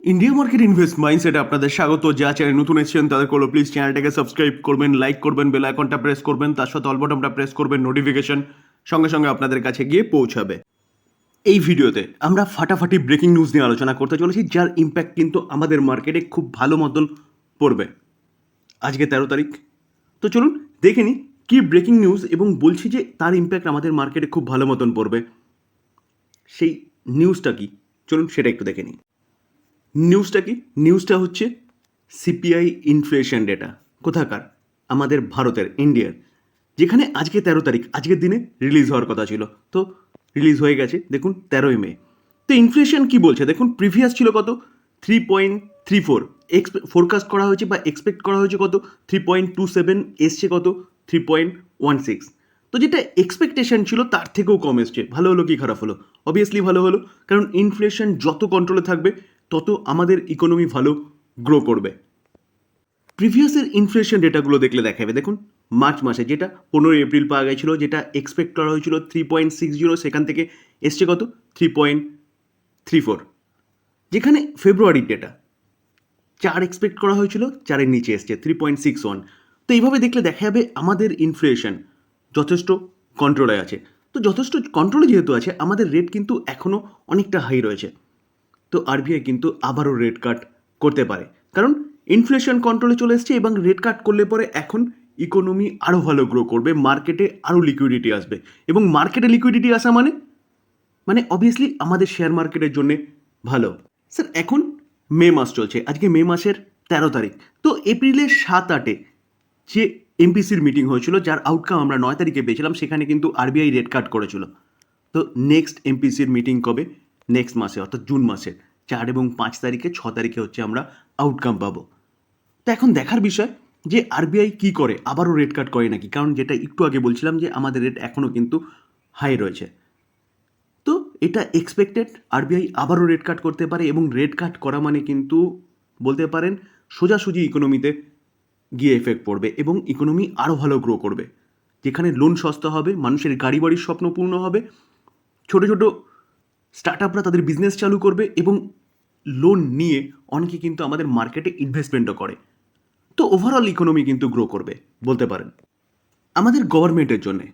India market invest মাইন্ডসেটে আপনাদের স্বাগত। যা চ্যানেল নতুন এসেছেন, তাদের করল প্লিজ চ্যানেলটাকে সাবস্ক্রাইব করবেন লাইক করবেন বেল আইকনটা প্রেস করবেন, তার সাথে অলবটনটা প্রেস করবেন নোটিফিকেশন সঙ্গে সঙ্গে আপনাদের কাছে গিয়ে পৌঁছাবে। এই ভিডিওতে আমরা ফাটাফাটি ব্রেকিং নিউজ নিয়ে আলোচনা করতে চলেছি, যার ইম্প্যাক্ট কিন্তু আমাদের মার্কেটে খুব ভালো মতন পড়বে। আজকে তেরো তারিখ। তো চলুন দেখে নিই কী ব্রেকিং নিউজ এবং বলছি যে তার ইম্প্যাক্ট আমাদের মার্কেটে খুব ভালো মতন পড়বে। সেই নিউজটা কি? চলুন সেটা একটু দেখে নিই। নিউজটা কি? নিউজটা হচ্ছে সিপিআই ইনফ্লেশন ডেটা কোথাকার? আমাদের ভারতের ইন্ডিয়ার যেখানে আজকে তেরো তারিখ, আজকের দিনে রিলিজ হওয়ার কথা ছিল। তো রিলিজ হয়ে গেছে, দেখুন, তেরোই মে। তো ইনফ্লেশন কি বলছে? দেখুন প্রিভিয়াস ছিল কত? Three point three four x forecast করা হয়েছে বা এক্সপেক্ট করা হয়েছে কত? থ্রি পয়েন্ট টু সেভেন এসছে কত? থ্রি পয়েন্ট ওয়ান সিক্স তো যেটা এক্সপেকটেশন ছিল, তার থেকেও কম এসছে। ভালো হলো কি খারাপ হলো? অবভিয়াসলি ভালো হলো, কারণ ইনফ্লেশন যত কন্ট্রোলে থাকবে তত আমাদের ইকোনমি ভালো গ্রো করবে। প্রিভিয়াসের ইনফ্লেশন ডেটাগুলো দেখলে দেখাবে। দেখুন মার্চ মাসে যেটা পনেরোই এপ্রিল পাওয়া গেছিল, যেটা এক্সপেক্ট করা হয়েছিল থ্রি পয়েন্ট সিক্স জিরো সেখান থেকে এসছে কত? থ্রি পয়েন্ট থ্রি ফোর যেখানে ফেব্রুয়ারির ডেটা চার এক্সপেক্ট করা হয়েছিল, চারের নিচে এসছে থ্রি পয়েন্ট সিক্স ওয়ান তো এইভাবে দেখলে দেখা যাবে আমাদের ইনফ্লেশন যথেষ্ট কন্ট্রোলে আছে। তো যথেষ্ট কন্ট্রোলে যেহেতু আছে, আমাদের রেট কিন্তু এখনও অনেকটা হাই রয়েছে। তো আরবিআই কিন্তু আবারও রেট কাট করতে পারে। কারণ ইনফ্লেশন কন্ট্রোলে চলে এসছে এবং রেট কাট করলে পরে এখন ইকোনমি আরও ভালো গ্রো করবে মার্কেটে আরও লিকুইডিটি আসবে। এবং মার্কেটে লিকুইডিটি আসা মানে? মানে অবভিয়াসলি আমাদের শেয়ার মার্কেটের জন্যে ভালো। স্যার এখন মে মাস চলছে। আজকে মে মাসের তেরো তারিখ। তো এপ্রিলের সাত আটে যে এমপিসির মিটিং হয়েছিল, যার আউটকাম আমরা নয় তারিখে পেয়েছিলাম, সেখানে কিন্তু আরবিআই রেট কাট করেছিল। তো নেক্সট এমপিসির মিটিং কবে? নেক্সট মাসে, অর্থাৎ জুন মাসে, চার এবং পাঁচ তারিখে, ছ তারিখে হচ্ছে আমরা আউটকাম পাবো। তো এখন দেখার বিষয় যে আরবিআই কী করে, আবারও রেট কাট করে নাকি? কারণ যেটা একটু আগে বলছিলাম যে আমাদের রেট এখনও কিন্তু হাই রয়েছে। তো এটা এক্সপেক্টেড আরবিআই আবারও রেট কাট করতে পারে এবং রেট কাট করা মানে কিন্তু বলতে পারেন সোজাসুজি ইকোনমিতে গিয়ে এফেক্ট পড়বে এবং ইকোনমি আরও ভালো গ্রো করবে। যেখানে লোন সস্তা হবে, মানুষের গাড়ি বাড়ির স্বপ্ন পূর্ণ হবে, ছোটো ছোটো স্টার্ট আপরা তাদের বিজনেস চালু করবে এবং লোন নিয়ে অনেকে কিন্তু আমাদের মার্কেটে ইনভেস্টমেন্টও করে। তো ওভারঅল ইকোনমি কিন্তু গ্রো করবে, বলতে পারেন। আমাদের গভর্নমেন্টের জন্যে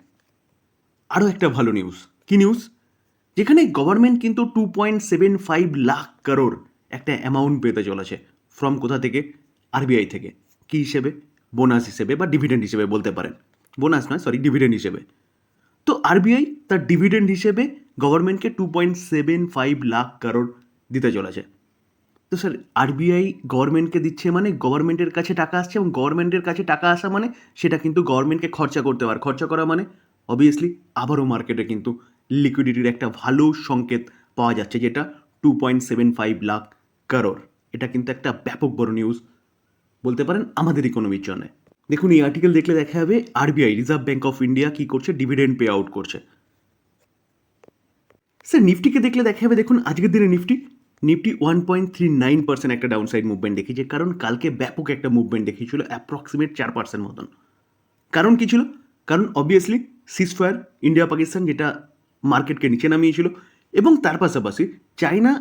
আরও একটা ভালো নিউজ কি নিউজ যেখানে গভর্নমেন্ট কিন্তু two point seven five lakh crore একটা অ্যামাউন্ট পেতে চলেছে ফ্রম কোথা থেকে? আরবিআই থেকে। কী হিসেবে? বোনাস হিসেবে বা ডিভিডেন্ড হিসেবে বলতে পারেন। বোনাস নয় সরি ডিভিডেন্ড হিসেবে। তো আরবিআই তার ডিভিডেন্ড হিসেবে গভর্নমেন্টকে two point seven five lakh crore দিতে চলেছে। তো স্যার আরবিআই গভর্নমেন্টকে দিচ্ছে মানে গভর্নমেন্টের কাছে টাকা আসছে এবং গভর্নমেন্টের কাছে টাকা আসা মানে সেটা কিন্তু গভর্নমেন্টকে খরচা করতে পারে খরচা করা মানে অবভিয়াসলি আবারও মার্কেটে কিন্তু লিকুইডিটির একটা ভালো সংকেত পাওয়া যাচ্ছে, যেটা two point seven five lakh crore এটা কিন্তু একটা ব্যাপক বড় নিউজ বলতে পারেন আমাদের ইকোনমির জন্য। দেখুন, এই আর্টিকেল দেখলে দেখা যাবে RBI reserve bank of India কী করছে? ডিভিডেন্ড পে আউট করছে। স্যার নিফটিকে দেখলে দেখা যাবে, দেখুন, আজকের দিনে Nifty Nifty one point three nine percent একটা ডাউন সাইড মুভমেন্ট দেখিয়েছে। কারণ কালকে ব্যাপক একটা মুভমেন্ট দেখিয়েছিল অ্যাপ্রক্সিমেট চার পার্সেন্ট মতন। কারণ কী ছিল? কারণ অবভিয়াসলি সিসফায়ার ইন্ডিয়া পাকিস্তান যেটা মার্কেটকে নিচে নামিয়েছিল, এবং তার পাশাপাশি চায়না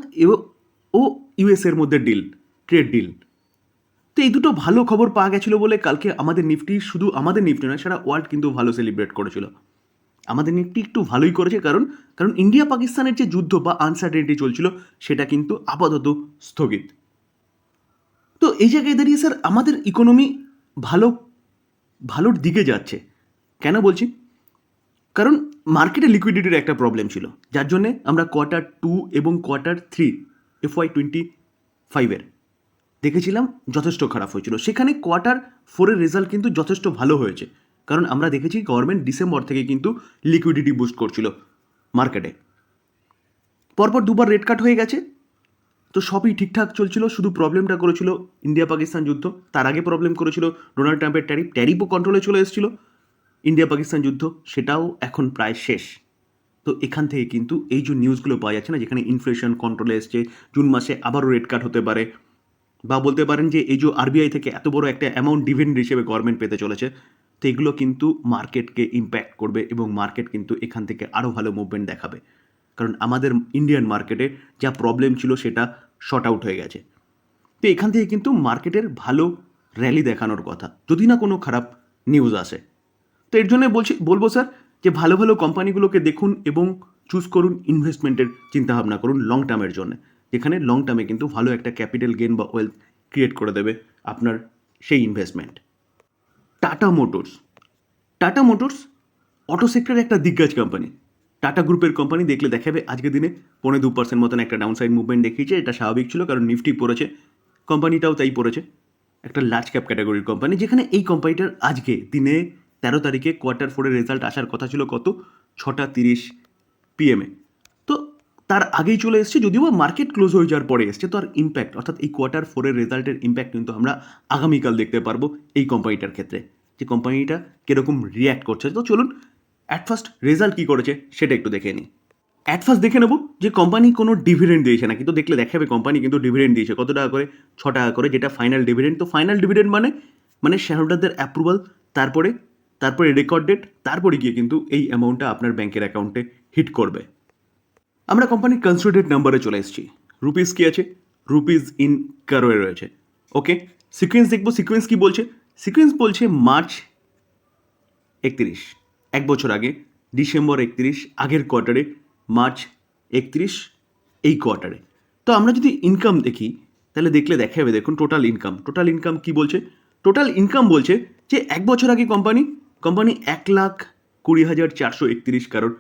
ও ইউএসের মধ্যে ডিল ট্রেড ডিল তো এই দুটো ভালো খবর পাওয়া গেছিল বলে কালকে আমাদের নিফটি শুধু আমাদের নিফটি নয়, সারা ওয়ার্ল্ড কিন্তু ভালো সেলিব্রেট করেছিল। আমাদের নিফটি একটু ভালোই করেছে কারণ কারণ ইন্ডিয়া পাকিস্তানের যে যুদ্ধ বা আনসার্টেনিটি চলছিল, সেটা কিন্তু আপাতত স্থগিত। তো এই জায়গায় দাঁড়িয়ে স্যার আমাদের ইকোনমি ভালো, ভালোর দিকে যাচ্ছে। কেন বলছি? কারণ মার্কেটে লিকুইডিটির একটা প্রবলেম ছিল, যার জন্যে আমরা কোয়ার্টার টু এবং কোয়ার্টার থ্রি এফওয়াই টোয়েন্টি ফাইভের দেখেছিলাম যথেষ্ট খারাপ হয়েছিল। সেখানে কোয়ার্টার ফোরের রেজাল্ট কিন্তু যথেষ্ট ভালো হয়েছে। কারণ আমরা দেখেছি গভর্নমেন্ট ডিসেম্বর থেকে কিন্তু লিকুইডিটি বুস্ট করছিল মার্কেটে পরপর দুবার রেড কাট হয়ে গেছে। তো সবই ঠিকঠাক চলছিল, শুধু প্রবলেমটা করেছিল ইন্ডিয়া পাকিস্তান যুদ্ধ। তার আগে প্রবলেম করেছিল ডোনাল্ড ট্রাম্পের ট্যারিফ ট্যারিফও কন্ট্রোলে চলে এসেছিল ইন্ডিয়া পাকিস্তান যুদ্ধ। সেটাও এখন প্রায় শেষ। তো এখান থেকে কিন্তু এই যে নিউজগুলো পাওয়া যাচ্ছে না, যেখানে ইনফ্লেশন কন্ট্রোলে এসছে, জুন মাসে আবারও রেড কাট হতে পারে বা বলতে পারেন যে এই যে আরবিআই থেকে এত বড় একটা অ্যামাউন্ট ডিভিডেন্ড হিসেবে গভর্নমেন্ট পেতে চলেছে, তো এগুলো কিন্তু মার্কেটকে ইম্প্যাক্ট করবে এবং মার্কেট কিন্তু এখান থেকে আরও ভালো মুভমেন্ট দেখাবে। কারণ আমাদের ইন্ডিয়ান মার্কেটে যা প্রবলেম ছিল সেটা শর্ট আউট হয়ে গেছে। তো এখান থেকে কিন্তু মার্কেটের ভালো র্যালি দেখানোর কথা, যদি না কোনো খারাপ নিউজ আসে। তো এর জন্য বলছি, বলব স্যার যে ভালো ভালো কোম্পানিগুলোকে দেখুন এবং চুজ করুন ইনভেস্টমেন্টের চিন্তাভাবনা করুন লং টার্মের জন্য। যেখানে লং টার্মে কিন্তু ভালো একটা ক্যাপিটাল গেন বা ওয়েলথ ক্রিয়েট করে দেবে আপনার সেই investment Tata Motors Tata Motors auto সেক্টরের একটা দিগ্গজ কোম্পানি টাটা গ্রুপের কোম্পানি দেখলে দেখাবে, আজকের দিনে পৌনে দু পার্সেন্ট মতন একটা ডাউনসাইড মুভমেন্ট দেখিয়েছে, এটা স্বাভাবিক ছিল কারণ নিফটি পড়েছে কোম্পানিটাও তাই পড়েছে। একটা লার্জ ক্যাপ ক্যাটাগরির কোম্পানি যেখানে এই কোম্পানিটার আজকে দিনে তেরো তারিখে কোয়ার্টার ফোরের রেজাল্ট আসার কথা ছিল কত? ছটা তিরিশ পিএমে তো তার আগেই চলে এসছে, যদিও বা মার্কেট ক্লোজ হয়ে যাওয়ার পরে এসছে। তো আর ইম্প্যাক্ট অর্থাৎ এই কোয়ার্টার ফোরের রেজাল্টের ইম্প্যাক্ট কিন্তু আমরা আগামীকাল দেখতে পারব এই কোম্পানিটার ক্ষেত্রে। যে কোম্পানিটা কীরকম রিয়্যাক্ট করছে। তো চলুন অ্যাট ফার্স্ট রেজাল্ট কী করেছে সেটা একটু দেখে নিই। অ্যাট ফার্স্ট দেখে নেব যে কোম্পানি কোনো ডিভিডেন্ড দিয়েছে না, কিন্তু দেখলে দেখাবে কোম্পানি কিন্তু ডিভিডেন্ড দিয়েছে। কত টাকা করে? ছ টাকা করে, যেটা ফাইনাল ডিভিডেন্ড তো ফাইনাল ডিভিডেন্ড মানে মানে শেয়ারহোল্ডারদের অ্যাপ্রুভাল তারপরে তারপরে রেকর্ড ডেট তারপরে গিয়ে কিন্তু এই অ্যামাউন্টটা আপনার ব্যাংকের অ্যাকাউন্টে হিট করবে। আমরা কোম্পানির কনসিডারেড নাম্বারে চলে এসেছি। রুপিস কি আছে? রুপিস ইন কারোয়ে রয়েছে। ওকে সিকোয়েন্স দেখব। সিকোয়েন্স কি বলছে? সিকোয়েন্স বলছে মার্চ একত্রিশ। এক বছর আগে ডিসেম্বর একত্রিশ, আগের কোয়ার্টারে মার্চ একত্রিশ, এই কোয়ার্টারে তো আমরা যদি ইনকাম দেখি, তাহলে দেখলে দেখা যাবে দেখুন টোটাল ইনকাম টোটাল ইনকাম কি বলছে? টোটাল ইনকাম বলছে যে, এক বছর আগে কোম্পানি কোম্পানি এক লাখ কুড়ি হাজার চারশো একত্রিশ কারোর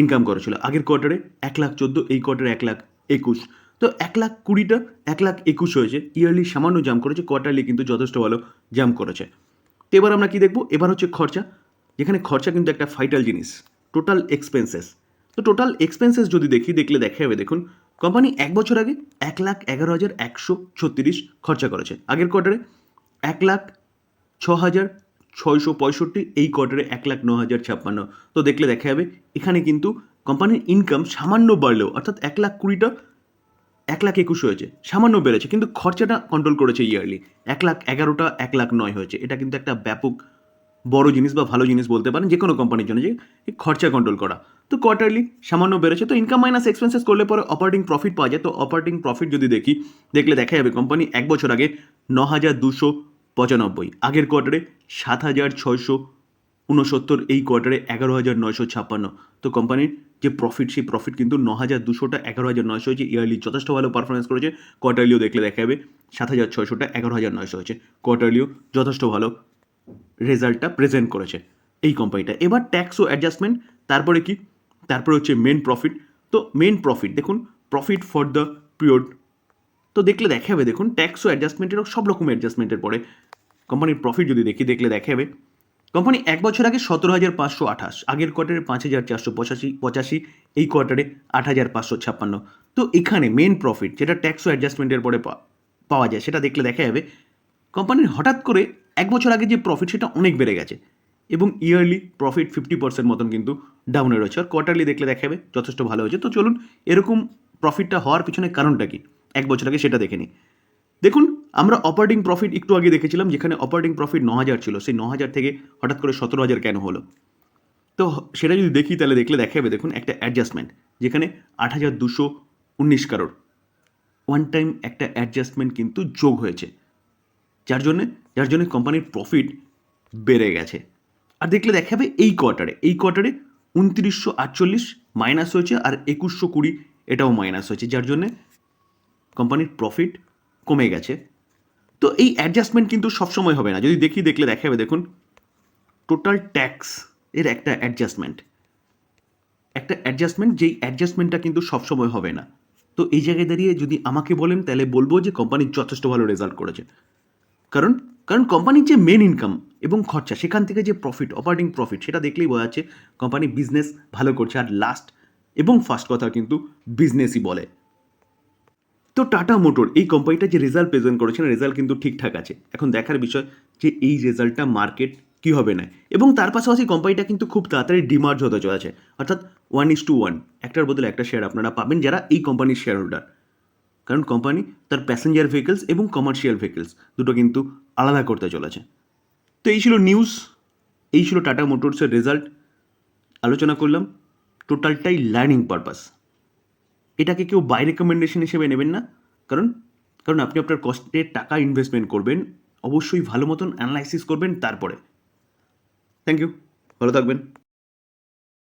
ইনকাম করেছিল আগের কোয়ার্টারে এক লাখ চোদ্দ, এই কোয়ার্টারে এক লাখ একুশ। তো এক লাখ কুড়িটা, এক লাখ একুশ হয়েছে। ইয়ারলি সামান্য জাম করেছে কোয়ার্টারলি কিন্তু যথেষ্ট ভালো জাম করেছে। তো এবার আমরা কি দেখব? এবার হচ্ছে খরচা। যেখানে খরচা কিন্তু একটা ফাইটাল জিনিস টোটাল এক্সপেন্সেস তো টোটাল এক্সপেন্সেস যদি দেখি, দেখলে দেখা যাবে দেখুন কোম্পানি এক বছর আগে এক লাখ এগারো হাজার একশো ছত্রিশ খরচা করেছে। আগের কোয়ার্টারে এক লাখ ছ হাজার ছয়শো পঁয়ষট্টি, এই কোয়ার্টারে এক লাখ ন হাজার ছাপ্পান্ন। তো দেখলে দেখা যাবে, এখানে কিন্তু কোম্পানির ইনকাম সামান্য বাড়লেও, অর্থাৎ এক লাখ কুড়িটা এক লাখ একুশ হয়েছে, সামান্য বেড়েছে, কিন্তু খরচাটা কন্ট্রোল করেছে ইয়ারলি এক লাখ এগারোটা, এক লাখ নয় হয়েছে। এটা কিন্তু একটা ব্যাপক বড় জিনিস বা ভালো জিনিস বলতে পারেন যে কোনো কোম্পানির জন্য যে খরচা কন্ট্রোল করা। তো কোয়ার্টারলি সামান্য বেড়েছে, তো ইনকাম মাইনাস এক্সপেন্সেস করলে পরে অপারেটিং প্রফিট পাওয়া যায়। তো অপারেটিং প্রফিট যদি দেখি, দেখলে দেখা যাবে কোম্পানি এক বছর আগে ন হাজার দুশো পঁচানব্বই। আগের কোয়ার্টারে সাত হাজার ছয়শো উনসত্তর, এই কোয়ার্টারে এগারো হাজার নয়শো ছাপ্পান্ন। তো কোম্পানির যে প্রফিট সেই প্রফিট কিন্তু ন হাজার দুশোটা এগারো হাজার নয়শো হয়েছে। ইয়ারলি যথেষ্ট ভালো পারফরমেন্স করেছে। কোয়ার্টারলিও দেখলে দেখা যাবে সাত হাজার ছয়শোটা এগারো হাজার নয়শো হয়েছে। কোয়ার্টারলিও যথেষ্ট ভালো রেজাল্টটা প্রেজেন্ট করেছে এই কোম্পানিটা এবার ট্যাক্স ও অ্যাডজাস্টমেন্ট তারপরে কি? তারপরে হচ্ছে মেন প্রফিট তো মেন প্রফিট দেখুন প্রফিট ফর দ্য পিরিয়ড তো দেখলে দেখা যাবে দেখুন ট্যাক্স ও অ্যাডজাস্টমেন্টেরও সব রকম অ্যাডজাস্টমেন্টের পরে। কোম্পানির প্রফিট যদি দেখি, দেখলে দেখা যাবে কোম্পানি এক বছর আগে সতেরো হাজার পাঁচশো আঠাশ, আগের কোয়ার্টারে পাঁচ হাজার চারশো পঁচাশি পঁচাশি, এই কোয়ার্টারে আট হাজার পাঁচশো ছাপ্পান্ন। তো এখানে মেন প্রফিট যেটা ট্যাক্স অ্যাডজাস্টমেন্টের পরে পাওয়া যায়, সেটা দেখলে দেখা যাবে কোম্পানির হঠাৎ করে এক বছর আগে যে প্রফিট সেটা অনেক বেড়ে গেছে। এবং ইয়ারলি প্রফিট ফিফটি পার্সেন্ট মতন কিন্তু ডাউনে রয়েছে। আর কোয়ার্টারলি দেখলে দেখা যাবে যথেষ্ট ভালো হয়েছে। তো চলুন, এরকম প্রফিটটা হওয়ার পিছনে কারণটা কি? এক বছর আগে সেটা দেখে নিই দেখুন, আমরা অপারেটিং প্রফিট একটু আগে দেখেছিলাম, যেখানে অপারেটিং প্রফিট ন হাজার ছিল। সেই ন হাজার থেকে হঠাৎ করে সতেরো হাজার কেন হলো? তো সেটা যদি দেখি, তাহলে দেখলে দেখা যাবে দেখুন, একটা অ্যাডজাস্টমেন্ট যেখানে আট হাজার দুশো উনিশ কারোর। ওয়ান টাইম একটা অ্যাডজাস্টমেন্ট কিন্তু যোগ হয়েছে। যার জন্যে, যার জন্য কোম্পানির প্রফিট বেড়ে গেছে। আর দেখলে দেখা যাবে এই কোয়ার্টারে এই কোয়ার্টারে উনত্রিশশো আটচল্লিশ মাইনাস হয়েছে, আর একুশশো কুড়ি এটাও মাইনাস হয়েছে। যার জন্যে কোম্পানির প্রফিট কমে গেছে। তো এই অ্যাডজাস্টমেন্ট কিন্তু সবসময় হবে না। যদি দেখি, দেখলে দেখা যাবে দেখুন টোটাল ট্যাক্স এর একটা অ্যাডজাস্টমেন্ট একটা অ্যাডজাস্টমেন্ট যেই অ্যাডজাস্টমেন্টটা কিন্তু সবসময় হবে না। তো এই জায়গায় দাঁড়িয়ে যদি আমাকে বলেন, তাহলে বলব যে কোম্পানি যথেষ্ট ভালো রেজাল্ট করেছে। কারণ কারণ কোম্পানির যে মেন ইনকাম এবং খরচা, সেখান থেকে যে প্রফিট অপারেটিং প্রফিট সেটা দেখলেই বোঝা যাচ্ছে কোম্পানি বিজনেস ভালো করছে। আর লাস্ট এবং ফার্স্ট কথা কিন্তু বিজনেসই বলে। তো টাটা মোটর, এই কোম্পানিটা যে রেজাল্ট প্রেজেন্ট করেছে রেজাল্ট কিন্তু ঠিকঠাক আছে। এখন দেখার বিষয় যে এই রেজাল্টটা মার্কেট কী হবে না। এবং তার পাশাপাশি কোম্পানিটা কিন্তু খুব তাড়াতাড়ি ডিমার্জ হতে চলেছে। অর্থাৎ ওয়ান ইস টু ওয়ান একটার বদলে একটা শেয়ার আপনারা পাবেন যারা এই কোম্পানির শেয়ার হোল্ডার কারণ কোম্পানি তার প্যাসেঞ্জার ভেহিকলস এবং কমার্শিয়াল ভেহিকলস দুটো কিন্তু আলাদা করতে চলেছে। তো এই ছিল নিউজ এই ছিল টাটা মোটরসের রেজাল্ট আলোচনা করলাম টোটালটাই লার্নিং পারপাস এটাকে কেউ বাই রেকমেন্ডেশন হিসেবে নেবেন না। কারণ কারণ আপনি আপনার কস্টের টাকা ইনভেস্টমেন্ট করবেন, অবশ্যই ভালো মতন অ্যানালাইসিস করবেন তারপরে। থ্যাংক ইউ ভালো থাকবেন।